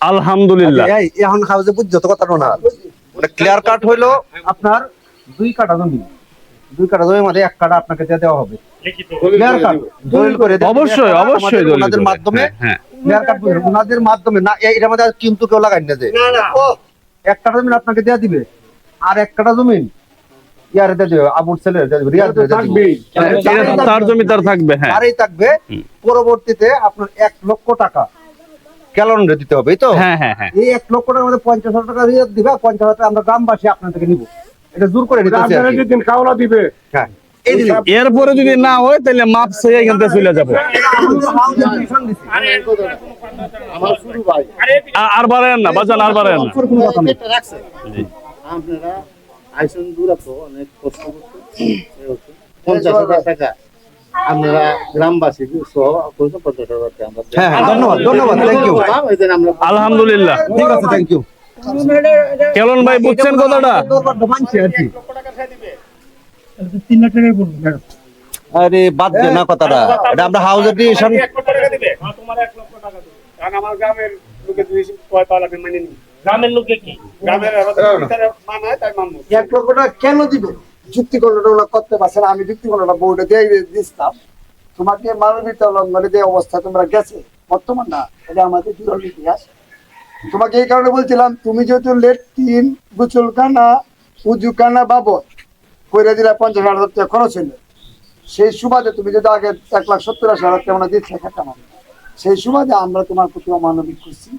আলহামদুলিল্লাহ। এখন হাউসে বুঝ কথা না। মানে ক্লিয়ার কাট হইল আপনার দুই কাটা জমি। দুই কাটা জমির মধ্যে এক কাটা আপনাকে দিয়ে দেওয়া হবে। ক্লিয়ার কাট দলিল করে অবশ্যই অবশ্যই মাধ্যমে। হ্যাঁ, হ্যাঁ। ক্লিয়ার কাট ওনাদের মাধ্যমে না মধ্যে কিন্তু কেউ লাগাই না যে। না না। এক কাটা জমি আপনাকে দেয়া দিবে। আর এক কাটা জমি ইয়ারে দিয়ে দিবে আবুর ছেলে রিয়াজ তার জমি তার থাকবে হ্যাঁ। আরই থাকবে। পরবর্তীতে আপনার এক লক্ষ টাকা ক্যালেন্ডারে দিতে হবে তো? হ্যাঁ হ্যাঁ হ্যাঁ। এই এক লক্ষ টাকার মধ্যে পঞ্চাশ হাজার টাকা রিয়াজ দিবে আর পঞ্চাশ হাজার টাকা আমরা গ্রামবাসী আপনার থেকে নিব। এটা জোর করে নিতেছি আর কি। দিন দিবে। হ্যাঁ এরপরে যদি না হয় তাহলে মাপ সে এখান থেকে চলে যাব। আমার শুরু ভাই আ- আর বাড়েন না বাজান আর বাড়েন না। আপনারা আইসন দূরাত অনেক কষ্ট করতে পঞ্চাশ হাজার টাকা আপনারা গ্রামবাসী সহ পঞ্চাশ হাজার টাকা আমরা হ্যাঁ হ্যাঁ ধন্যবাদ ধন্যবাদ থ্যাংক ইউ আমরা আলহামদুলিল্লাহ। ঠিক আছে থ্যাংক ইউ কেলন ভাই বুঝছেন কথাটা? আরে বাদ দে না কথাটা। এটা আমরা হাউস এডিশন তোমার এক লক্ষ টাকা দেবো। কারণ আমার গ্রামের লোকে দুই কয় পাওয়া লাগবে মানে নি গ্রামের লোকে কি? গ্রামের মানায় তাই মানবো এক লক্ষ টাকা কেন দিবে? যুক্তি করলোটা ওরা করতে পারছে না আমি যুক্তি করলোটা বোর্ডে দিয়ে দিতাম তোমাকে মানবিক যে অবস্থা তোমরা গেছে বর্তমান না এটা আমাদের বিরল ইতিহাস। তোমাকে এই কারণে বলছিলাম তুমি যেহেতু লেট তিন গুচল কানা উজু কানা বাবদ কইরা দিলা পঞ্চাশ হাজার টাকা খরচ হইল। সেই সুবাদে তুমি যদি আগে এক লাখ সত্তর আশি হাজার টাকা দিচ্ছে খেতাম আমি। সেই সুবাদে আমরা তোমার প্রতি অমানবিক করছি।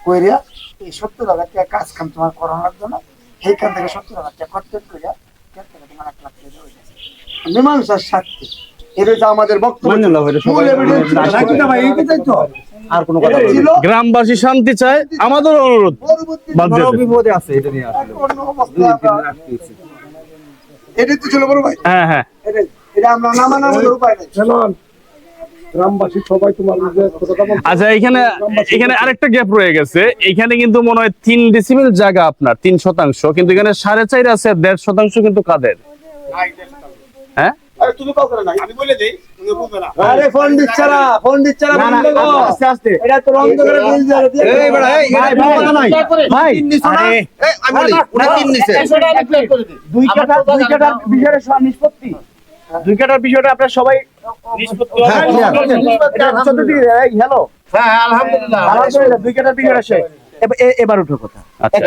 কইরা এই সত্তর হাজার টাকা কাজ কাম তোমার করানোর জন্য সেইখান থেকে সত্তর হাজার টাকা খরচ করিয়া থেকে তোমার এক লাখ টাকা দেওয়া হয়েছে। মীমাংসার স্বার্থে এটা আমাদের বক্তব্য। আর কোনো কথা ছিল গ্রামবাসী শান্তি চায় আমাদের অনুরোধ। বিপদে আছে এটা নিয়ে এটাই তো ছিল বড় ভাই। হ্যাঁ হ্যাঁ। এটা আমরা না মানার মতো উপায় নেই। গ্রামবাসী সবাই তোমার যে কথাটা বলছো, আচ্ছা এখানে এখানে আরেকটা গ্যাপ রয়ে গেছে এখানে কিন্তু মনে হয় তিন ডিসিমিল জায়গা আপনার তিন শতাংশ কিন্তু এখানে সাড়ে চার আছে দেড় শতাংশ কিন্তু কাদের হ্যাঁ তুমি কাউকে না আমি বলে দেই তুমি বুঝবে না আরে ফোন দিচ্ছে না ফোন দিচ্ছে না আস্তে আস্তে এটা তো রং করে বিল দিয়ে এই বেড়া এই ভাই, এটা কোনো ভাই, কথা নাই ভাই তিন নিছো না এই আমি বলি উনি তিন নিছে দুই কাটা দুই কাটার বিষয়টা নিষ্পত্তি দুই কাটার বিষয়টা আপনারা সবাই হ্যাঁ, হ্যালো হ্যাঁ আলহামদুলিল্লাহ। দুই কাটার বিষয়টা শেষ। এবার- উঠো কথা। আচ্ছা।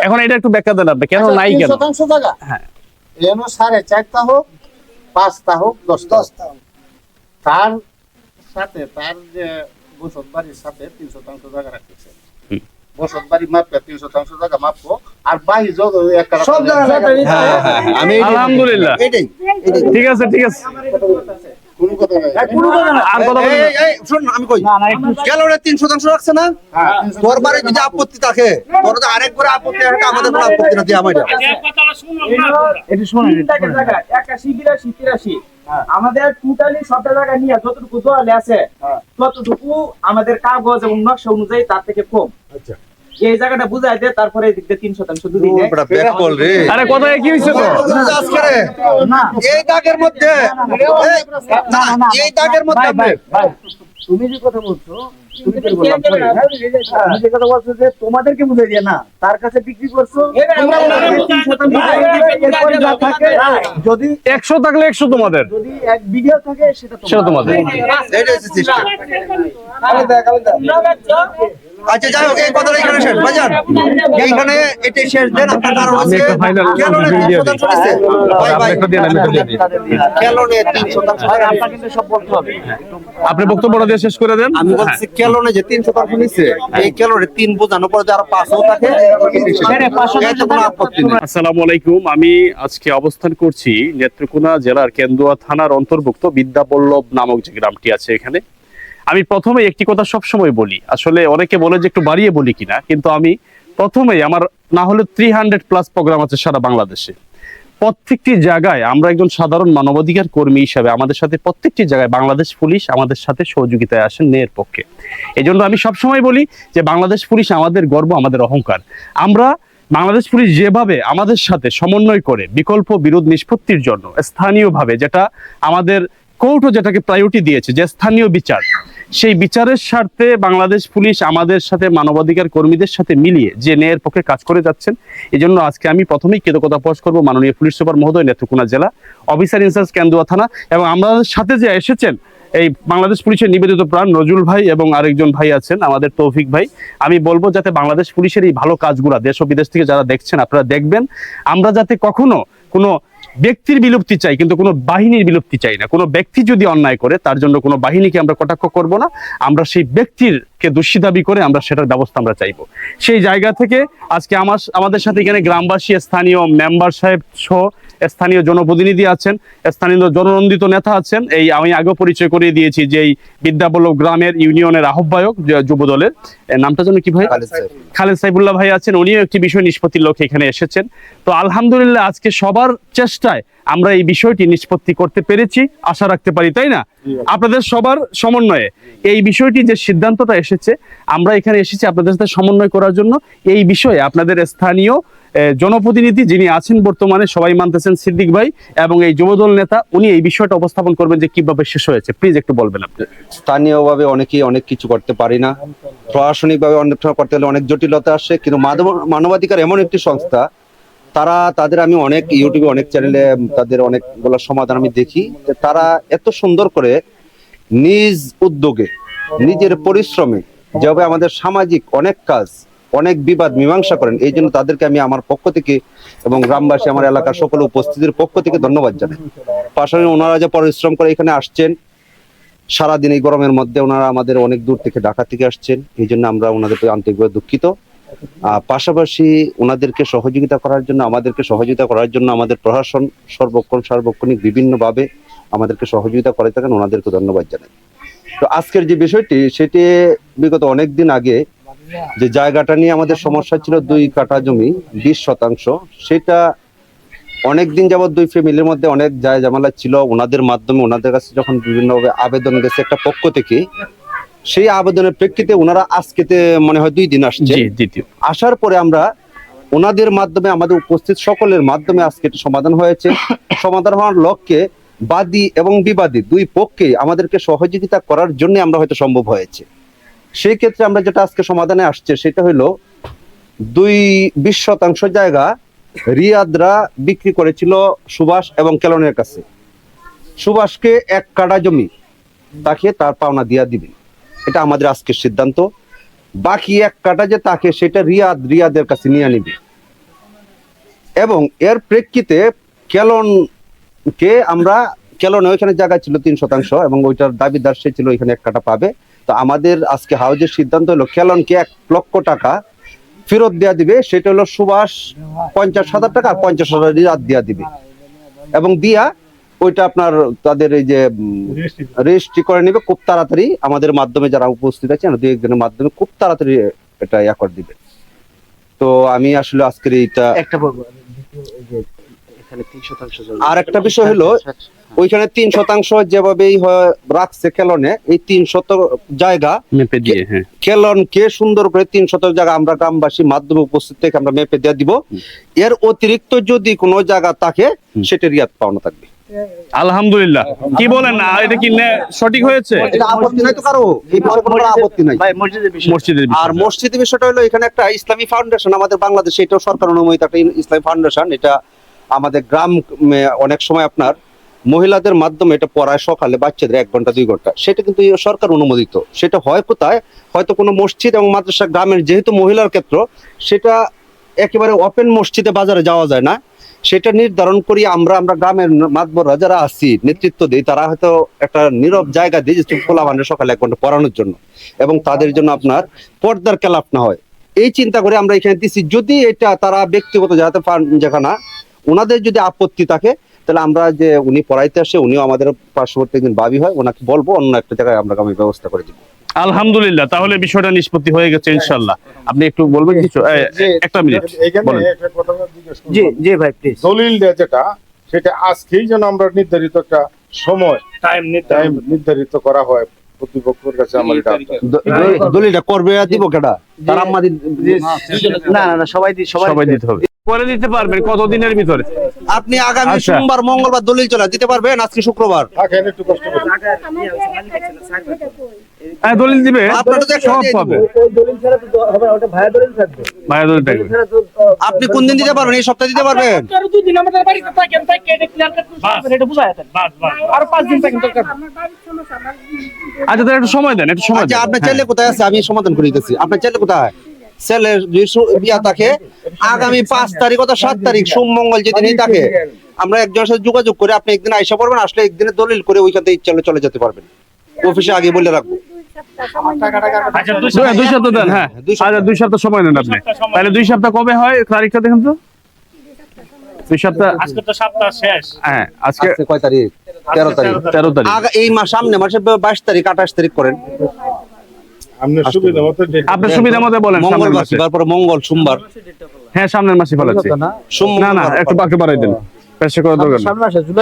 এখন- এটা একটু ব্যাখ্যা দেন আপনি কেন আচ্ছা, নাই কেন? শতাংশ জায়গা? হ্যাঁ। এনো সাড়ে চারটা হোক পাঁচটা হোক দশটা দশটা তার সাথে তার যে বসত বাড়ির সাথে তিন শতাংশ জায়গা রাখতেছে। বসত বাড়ি মাপবে তিন শতাংশ জায়গা মাপবো আর বাহি যত সব জায়গায় হ্যাঁ হ্যাঁ আমি আলহামদুলিল্লাহ। এইটাই এইটাই ঠিক আছে ঠিক আছে। কোনো কথা নাই। আর কথা এই, বলবেন এই, এই, শোন আমি কই? গেল ওরা তিন শতাংশ রাখছে না? হ্যাঁ, তোর বারে যদি আপত্তি থাকে আপত্তি আমাদের আপত্তি না দিয়ে আমার আমাদের টোটালি সব জায়গা নিয়ে যতটুকু দোয়ালে আছে ততটুকু আমাদের কাগজ এবং নকশা অনুযায়ী তার থেকে কম এই জায়গাটা বুঝাই দে তারপরে এদিক দিয়ে তিন শতাংশ দুই রে আরে কথা কি হয়েছে তো না এই দাগের মধ্যে না, এই দাগের মধ্যে তুমি যে কথা বলছো তুমি যে বললাম, তুমি যে কথা বলছো যে তোমাদেরকে বুঝে দিয়ে না তার কাছে বিক্রি করছ যদি একশো থাকলে একশো তোমাদের। যদি এক বিঘা থাকে সেটা সেটা তোমাদের। আচ্ছা যাই হোক এই কথাটা এখানে শেষ। এইখানে এটাই শেষ। দেন আপনার কারণ conclusion তিন শতাংশ। ভাই ভাই রে তিন শতাংশ আপনার কিন্তু সব বলতে হবে। আপনি বক্তব্যটা দিয়ে শেষ করে দেন। আমি বলছি কেলনে যে তিন শতাংশ নিচ্ছে এই কেলনে তিন বোঝানো পরে যারা পাঁচও থাকে আসসালামু আলাইকুম। আমি আজকে অবস্থান করছি নেত্রকোনা জেলার কেন্দুয়া থানার অন্তর্ভুক্ত বিদ্যাপল্লব নামক যে গ্রামটি আছে এখানে। আমি প্রথমে একটি কথা সবসময় বলি। আসলে অনেকে বলে যে একটু বাড়িয়ে বলি কিনা, কিন্তু আমি প্রথমেই আমার না হলে থ্রি হান্ড্রেড প্লাস প্রোগ্রাম আছে সারা বাংলাদেশে। প্রত্যেকটি জায়গায় আমরা একজন সাধারণ মানবাধিকার কর্মী হিসাবে আমাদের সাথে প্রত্যেকটি জায়গায় বাংলাদেশ পুলিশ আমাদের সাথে সহযোগিতায় আসেন ন্যায়ের পক্ষে। এই জন্য আমি সবসময় বলি যে বাংলাদেশ পুলিশ আমাদের গর্ব, আমাদের অহংকার। আমরা বাংলাদেশ পুলিশ যেভাবে আমাদের সাথে সমন্বয় করে বিকল্প বিরোধ নিষ্পত্তির জন্য স্থানীয়ভাবে যেটা আমাদের কোর্টও যেটাকে প্রায়োরিটি দিয়েছে যে স্থানীয় বিচার সেই বিচারের স্বার্থে বাংলাদেশ পুলিশ আমাদের সাথে মানবাধিকার কর্মীদের সাথে মিলিয়ে যে ন্যায়ের পক্ষে কাজ করে যাচ্ছেন এই জন্য আজকে আমি প্রথমেই কৃতজ্ঞতা প্রকাশ করব মাননীয় পুলিশ সুপার মহোদয় নেত্রকোনা জেলা। অফিসার ইনচার্জ কেন্দুয়া থানা এবং আমাদের সাথে যে এসেছেন এই বাংলাদেশ পুলিশের নিবেদিত প্রাণ নজরুল ভাই এবং আরেকজন ভাই আছেন আমাদের তৌফিক ভাই। আমি বলব যাতে বাংলাদেশ পুলিশের এই ভালো কাজগুলো দেশ ও বিদেশ থেকে যারা দেখছেন, আপনারা দেখবেন, আমরা যাতে কখনো কোনো ব্যক্তির বিলুপ্তি চাই, কিন্তু কোনো বাহিনীর বিলুপ্তি চাই না। কোনো ব্যক্তি যদি অন্যায় করে, তার জন্য কোনো বাহিনীকে আমরা কটাক্ষ করব না। আমরা সেই ব্যক্তিরকে দোষী দাবি করে আমরা সেটার ব্যবস্থা আমরা চাইব। সেই জায়গা থেকে আজকে আমার, আমাদের সাথে এখানে গ্রামবাসী, স্থানীয় মেম্বার সাহেব সহ স্থানীয় জনপ্রতিনিধি আছেন স্থানীয় জননন্দিত নেতা আছেন। এই আমি আগেও পরিচয় করিয়ে দিয়েছি যে এই বিদ্যাবল্লভ গ্রামের ইউনিয়নের আহ্বায়ক যুব দলের নামটা যেন কি ভাই? খালেদ সাইফুল্লাহ ভাই আছেন উনিও একটি বিষয় নিষ্পত্তির লক্ষ্যে এখানে এসেছেন। তো আলহামদুলিল্লাহ আজকে সবার চেষ্টায় আমরা এই বিষয়টি নিষ্পত্তি করতে পেরেছি আশা রাখতে পারি তাই না? আপনাদের সবার সমন্বয়ে। এই বিষয়টি যে সিদ্ধান্তটা এসেছে আমরা এখানে এসেছি আপনাদের সাথে সমন্বয় করার জন্য। এই বিষয়ে আপনাদের স্থানীয় জনপ্রতিনিধি যিনি আছেন বর্তমানে সবাই মানতেছেন সিদ্দিক ভাই এবং এই যুবদল নেতা উনি এই বিষয়টা উপস্থাপন করবেন যে কীভাবে শেষ হয়েছে। প্লিজ একটু বলবেন আপনি। স্থানীয়ভাবে অনেকেই অনেক কিছু করতে পারি না। প্রশাসনিকভাবে অনেক করতে হলে অনেক জটিলতা আসে কিন্তু মানবাধিকার এমন একটি সংস্থা তারা, তাদের আমি অনেক ইউটিউবে অনেক চ্যানেলে, তাদের অনেকগুলো সমাধান আমি দেখি তারা এত সুন্দর করে নিজ উদ্যোগে, নিজের পরিশ্রমে যেভাবে আমাদের সামাজিক অনেক কাজ, অনেক বিবাদ, মীমাংসা করেন, এই জন্য তাদেরকে আমি আমার পক্ষ থেকে এবং গ্রামবাসী, আমার এলাকার সকল উপস্থিতির পক্ষ থেকে ধন্যবাদ জানাই। পাশাপাশি ওনারা যে পরিশ্রম করে এখানে আসছেন, সারাদিন এই গরমের মধ্যে ওনারা আমাদের অনেক দূর থেকে ঢাকা থেকে আসছেন, এই জন্য আমরা ওনাদের আন্তরিকভাবে দুঃখিত। পাশাপাশি ওনাদেরকে সহযোগিতা করার জন্য, আমাদেরকে সহযোগিতা করার জন্য আমাদের প্রশাসন সর্বক্ষণ, সার্বক্ষণিক বিভিন্নভাবে আমাদেরকে সহযোগিতা করে থাকেন ওনাদেরকে ধন্যবাদ জানাই। তো আজকের যে বিষয়টি, সেটি বিগত অনেক দিন আগে যে জায়গাটা নিয়ে আমাদের সমস্যা ছিল দুই কাঠা জমি, বিশ শতাংশ, সেটা অনেক দিন যাবত দুই ফ্যামিলির মধ্যে অনেক যায় জামালা ছিল। ওনাদের মাধ্যমে ওনাদের কাছে যখন বিভিন্নভাবে আবেদন গেছে, একটা পক্ষ থেকে সেই আবেদনের প্রেক্ষিতে ওনারা আজকেতে মনে হয় দুই দিন আসছে। দ্বিতীয়। আসার পরে আমরা ওনাদের মাধ্যমে আমাদের উপস্থিত সকলের মাধ্যমে আজকে এটি সমাধান হয়েছে। সমাধান হওয়ার লক্ষ্যে বাদী এবং বিবাদী দুই পক্ষে আমাদেরকে সহযোগিতা করার জন্য আমরা হয়তো সম্ভব হয়েছে। সেই ক্ষেত্রে আমরা যেটা আজকে সমাধানে আসছে সেটা হলো দুই বিশ শতাংশ জায়গা রিয়াদরা বিক্রি করেছিল সুভাষ এবং কেলনের কাছে। সুভাষকে এক কাটা জমি তাকে তার পাওনা দিয়া দিবেন। এটা আমাদের আজকের সিদ্ধান্ত। বাকি এক কাটা যে তাকে সেটা রিয়াদ, রিয়াদের কাছে নিয়ে নিবে। এবং এর প্রেক্ষিতে কেলন কে আমরা কেলন ওইখানে জায়গা ছিল তিন শতাংশ এবং ওইটার দাবিদার সে ছিল ওইখানে এক কাটা পাবে। তো আমাদের আজকে হাউজের সিদ্ধান্ত হলো কেলনকে এক লক্ষ টাকা ফেরত দেওয়া দিবে। সেটা হলো সুভাষ পঞ্চাশ হাজার টাকা আর পঞ্চাশ হাজার রিয়াদ দেওয়া দিবে। এবং দিয়া ওইটা আপনার তাদের এই যে রেজিস্ট্রি করে। নেবে খুব তাড়াতাড়ি আমাদের মাধ্যমে যারা উপস্থিত আছেন দুই একজনের মাধ্যমে খুব তাড়াতাড়ি এটা ইয়া করে দিবে। তো আমি আসলে আজকের এইটা একটা বলব এই যে এখানে তিন শতাংশ জমি। আর একটা বিষয় হলো ওইখানে তিন শতাংশ যেভাবেই হয়- রাখছে কেলনে এই তিন শত জায়গা মেপে দিয়ে হ্যাঁ। কেলনকে সুন্দর করে তিন শত জায়গা আমরা গ্রামবাসী মাধ্যমে উপস্থিত থেকে আমরা মেপে দিয়ে দিব। এর অতিরিক্ত যদি কোনো জায়গা থাকে। সেটা রিয়াদ পাওনা থাকবে। আলহামদুলিল্লাহ। কি বলেন না? এটা কি সঠিক হয়েছে? এটা আপত্তি নাই তো কারও এই ব্যাপারে কোনো আপত্তি নাই। মসজিদের বিষয় মসজিদের বিষয়টা। হলো এখানে একটা ইসলামী ফাউন্ডেশন আমাদের বাংলাদেশে এটাও সরকার অনুমোদিত একটা ইসলামী ফাউন্ডেশন এটা আমাদের গ্রাম অনেক সময় আপনার মহিলাদের মাধ্যমে এটা পড়ায় সকালে বাচ্চাদের এক ঘণ্টা দুই ঘণ্টা। সেটা কিন্তু সরকার অনুমোদিত। সেটা হয় কোথায়? হয়তো কোনো মসজিদ এবং মাদ্রাসা গ্রামের যেহেতু মহিলার ক্ষেত্র সেটা একেবারে ওপেন মসজিদে বাজারে যাওয়া যায় না। সেটা নির্ধারণ করি আমরা আমরা গ্রামের মাতবররা যারা আছি, নেতৃত্ব দিই, তারা হয়তো একটা নীরব জায়গা দিই যে খোলা মানে সকালে এক ঘণ্টা পড়ানোর জন্য। এবং তাদের জন্য আপনার পর্দার খেলাপ না হয়। এই চিন্তা করে আমরা এখানে দিচ্ছি যদি এটা তারা ব্যক্তিগত যাতে পান যেখানা, ওনাদের যদি আপত্তি থাকে, তাহলে আমরা যে উনি পড়াইতে আসে, উনিও আমাদের পার্শ্ববর্তী একদিন ভাবি হয়, ওনাকে বলব অন্য একটা জায়গায় আমরা আমি ব্যবস্থা করে দিব। আলহামদুলিল্লাহ তাহলে বিষয়টা নিষ্পত্তি হয়ে গেছে ইনশাল্লাহ আপনি একটু বলবেন কিছু? একটা মিনিট বলেন। একটা কথা জিজ্ঞেস করব। জি জি ভাই প্লিজ দলিল যেটা সেটা আজকেই যেন আমরা নির্ধারিত একটা সময় টাইম টাইম নির্ধারিত করা হয়। কর্তৃপক্ষের কাছে আমার দলিলটা করবে দিব কেডা? তার আম্মা না না না সবাই দি- সবাই দিতে হবে। পরে দিতে পারবেন কতদিনের ভিতরে? আপনি আগামী আচ্ছা। সোমবার মঙ্গলবার দলিল চলে দিতে পারবেন আজকে শুক্রবার। থাকেন একটু কষ্ট করে। হ্যাঁ দলিল দিবে। আপনার তো একটা সব পাবে। ভাইয়া দলিল থাকবে। আপনি কোন দিন দিতে পারবেন? এই সপ্তাহে দিতে পারবেন? দুদিন আমাদের বাড়িতে থাকেন থাকে এটা ক্লিয়ার কাট এটা বুঝায় দেন। বাস বাস। আর পাঁচ দিন আচ্ছা তাহলে একটু সময় দেন একটু সময় আচ্ছা দেন। আপনার হ্যাঁ। ছেলে কোথায় আছে? আমি সমাধান করে দিতেছি। আপনার ছেলে কোথায়? ছেলের বিয়া থাকে আগামী পাঁচ তারিখ অথবা সাত তারিখ সোম মঙ্গল যেদিনই থাকে আমরা একজনের সাথে যোগাযোগ করে আপনি একদিন আইসা পড়বেন আসলে একদিনে দলিল করে ওইখান থেকে চলে চলে যেতে পারবেন। অফিসে আগে বলে রাখব। দুই দুই- দুই সপ্তাহ দেন হ্যাঁ। আচ্ছা দুই সপ্তাহ সময় নেন আপনি। তাহলে দুই সপ্তাহ কবে হয়? তারিখটা দেখুন তো। দুই সপ্তাহ আজকে তো সপ্তাহ শেষ। হ্যাঁ আজকে আজকে কয় তারিখ? তেরো তারিখ। তেরো তারিখ। আগা এই মাস সামনে মাসে বাইশ তারিখ আঠাশ তারিখ করেন। আপনার সুবিধা মতো date আপনার সুবিধা মতো বলেন মঙ্গলবার মঙ্গল সোমবার। হ্যাঁ সামনের মাসে ফেলাচ্ছি না না একটু বাকি বাড়াই দেন। পেশে করে দরকার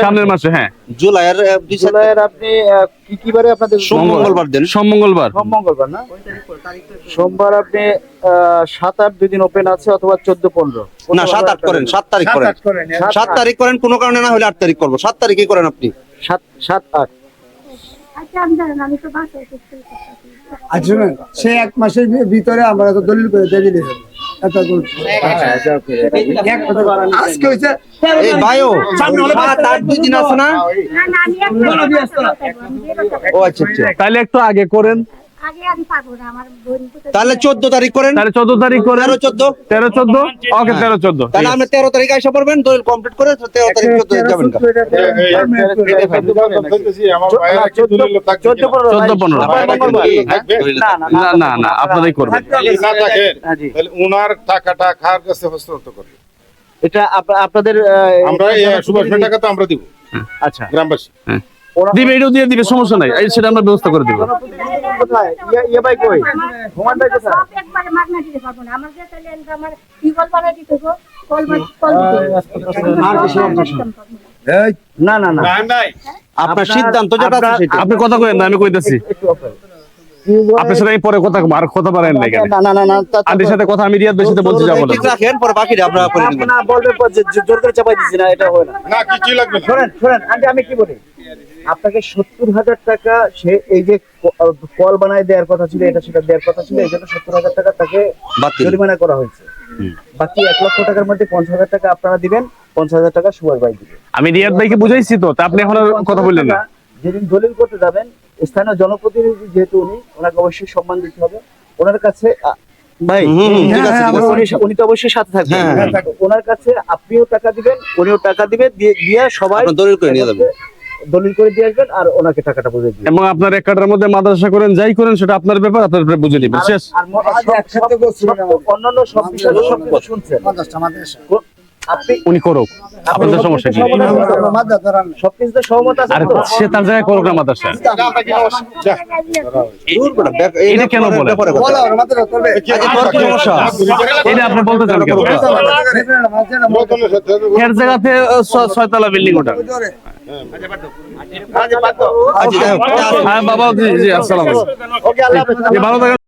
সামনের মাসে হ্যাঁ। জুলাইয়ের জুলাইয়ের আপনি কি কি বারে আপনাদের মঙ্গলবার। দিন। সোম মঙ্গলবার। মঙ্গলবার না? সোমবার আপনি সাত আট দুই দিন ওপেন আছে অথবা চোদ্দ পনেরো? না সাত আট করেন সাত তারিখ করেন। সাত সাত তারিখ করেন কোনো কারণে না হলে আট তারিখ করব। সাত তারিখে করেন আপনি। সাত সাত আট। আচ্ছা আমি তো বাসায় করতে আচ্ছা শুনুন, এক মাসের ভিতরে আমরা তো দলিল করে দিয়ে দিলে। আজকে হয়েছে এই ভাইও সাত আট দুই দিন আছে না? ও আচ্ছা আচ্ছা। তাহলে একটু আগে করেন। তাহলে চোদ্দ তারিখ করেন তাহলে চোদ্দ তারিখ করেন তেরো চোদ্দ তেরো চোদ্দ ওকে তেরো চোদ্দ তাহলে আপনি তেরো তারিখ এসে পড়বেন দলিল কমপ্লিট করে তেরো তারিখ চোদ্দ যাবেন চোদ্দ পনেরো? না না না না না আপনারাই করবেন যদি না থাকে হ্যাঁ, জি। তাহলে উনার টাকাটা খার কাছে হস্তান্তর করবে এটা আপনাদের আমরা সুভাষ টাকা তো আমরা দিব আচ্ছা গ্রামবাসী দিবে এটাও দিয়ে দিবে সমস্যা নাই। এই সেটা আমরা ব্যবস্থা করে দিব। ইয়ে- ইয়ে ভাই কই? আমার- হুমান ভাই কোথায়? সব একবারে মাগনা দিতে পারব না। আপনার সিদ্ধান্ত যেটা আপনি কথা কইেন না আমি কইতাছি। একটু অপেক্ষা। আপনার সাথে আমি পরে কথা আর কথা পারেন না না না না আন্টির সাথে কথা আমি রিয়াদ বলতে যাব না। রাখেন পরে বাকিটা আপনারা করে নেবেন। না বলবেন পর যে যে জোর করে চাপাই দিচ্ছি না এটা হয় না না কিছুই লাগবে? না শোনেন শোনেন আন্টি আমি কি বলি? আপনাকে সত্তর হাজার টাকা সে এই যে কল বানায় দেওয়ার কথা ছিল এটা সেটা দেওয়ার কথা ছিল এই জন্য সত্তর হাজার টাকা তাকে জরিমানা করা হয়েছে। বাকি এক লক্ষ টাকার মধ্যে পঞ্চাশ হাজার টাকা আপনারা দিবেন পঞ্চাশ হাজার টাকা সুভাষ ভাই দিবেন। আমি রিয়াদ ভাইকে বুঝাইছি তো তা আপনি এখন কথা বললেন না। যেদিন দলিল করতে যাবেন স্থানীয় জনপ্রতিনিধি যেহেতু উনি ওনাকে অবশ্যই সম্মান দিতে হবে। ওনার কাছে ভাই হ্যাঁ, আছে। উনি- তো অবশ্যই সাথে থাকবেন। হ্যাঁ, হ্যাঁ। ওনার কাছে আপনিও টাকা দিবেন উনিও টাকা দিবেন দিয়ে দিয়ে সবাই দলিল করে নিয়ে যাবেন। দলিল করে দিয়ে আসবেন আর ওনাকে টাকাটা বুঝে দিবেন এবং আপনার এক কাটার মধ্যে মাদ্রাসা করেন যাই করেন সেটা আপনার ব্যাপার আপনার ব্যাপার বুঝে নিবেন শেষ। অন্যান্য সব বিষয়ে সব শুনছেন। মাদ্রাসা। উনি করুক। আপনাদের সমস্যা কি? সমাধান মাদ্রাসা ধরার সহমত আছে আর সে তার জায়গায় করুক না মাদ্রাসা। দূর করে, ব্যাক- এটা কেন বলে? পরে কথা। বলো, ওরা মাদ্রাসা করবে। আচ্ছা? এটা আপনি বলতে চান কেন এর জায়গাতে ছয়তলা বিল্ডিং ওটা। আচ্ছা, হোক, হ্যাঁ বাবা জি জি আসসালাম ওকে আল্লাহ হাফেজ। ভালো থাকেন।